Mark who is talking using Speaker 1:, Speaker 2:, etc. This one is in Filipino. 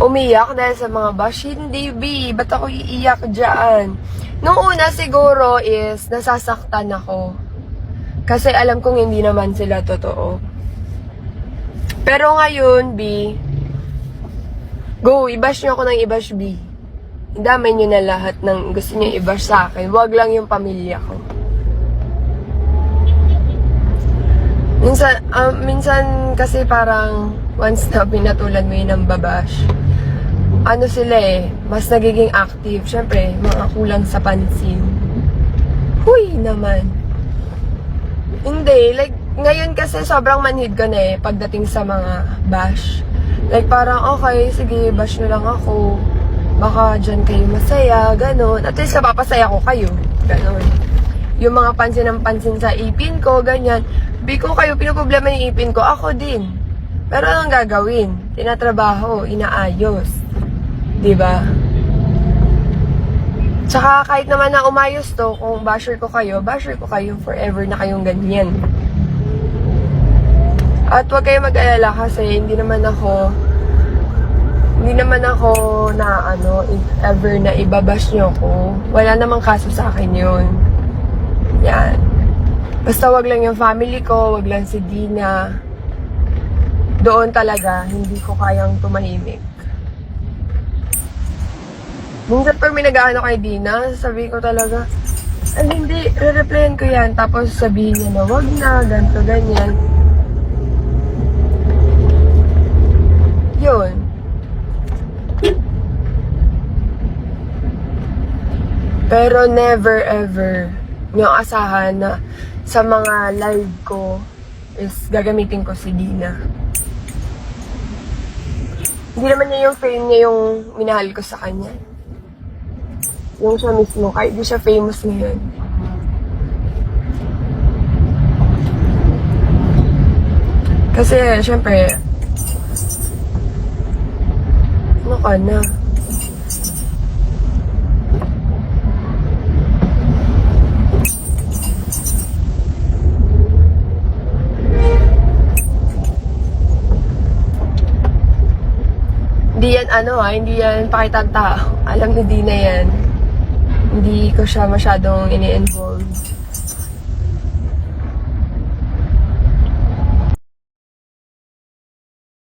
Speaker 1: umiyak dahil sa mga bash. Hindi, B. Ba't ako iiyak dyan? Nung una siguro is nasasaktan ako. Kasi alam kong hindi naman sila totoo. Pero ngayon, B, go, i-bash nyo ako ng i-bash, B. Damay nyo na lahat ng gusto nyo i-bash sa akin. Huwag lang yung pamilya ko. Minsan, ah, minsan kasi parang once na pinatulan mo yun ng babash, ano sila eh, mas nagiging active. Siyempre, mga kulang sa pansin. Huy naman. Hindi, like, ngayon kasi sobrang manhid ko na eh, pagdating sa mga bash. Like, parang, okay, sige, bash nyo lang ako. Baka dyan kayo masaya, ganon. At least, napapasaya ko kayo. Ganon. Yung mga pansin ng pansin sa ipin ko, ganyan. Ko kayo, pinoproblema yung ipin ko, ako din. Pero anong gagawin? Tinatrabaho, inaayos. 'Di ba? Tsaka kahit naman na umayos to, kung basher ko kayo, basher ko kayo forever na kayong ganyan. At huwag kayo mag-alala kasi hindi naman ako hindi naman ako na ano, ever na ibabash nyo ko. Wala namang kaso sa akin yun. Yan. Basta wag lang yung family ko, wag lang si Dina. Doon talaga, hindi ko kayang tumahimik. Minsan pag may nag-ano kay Dina, sabi ko talaga, ay hindi, re-replyan ko yan. Tapos sabihin niya na, wag na, ganito, ganyan. Yun. Pero never ever yung asahan na sa mga live ko is gagamitin ko si Dina. Hindi naman niya yung fame niya yung minahal ko sa kanya. Yung siya mismo, kahit di siya famous ngayon. Kasi, syempre, ano ka na? Hindi yan ano ha, hindi yan pakitang tao. Alam ni Dina yan. Hindi ko siya masyadong ini-involve.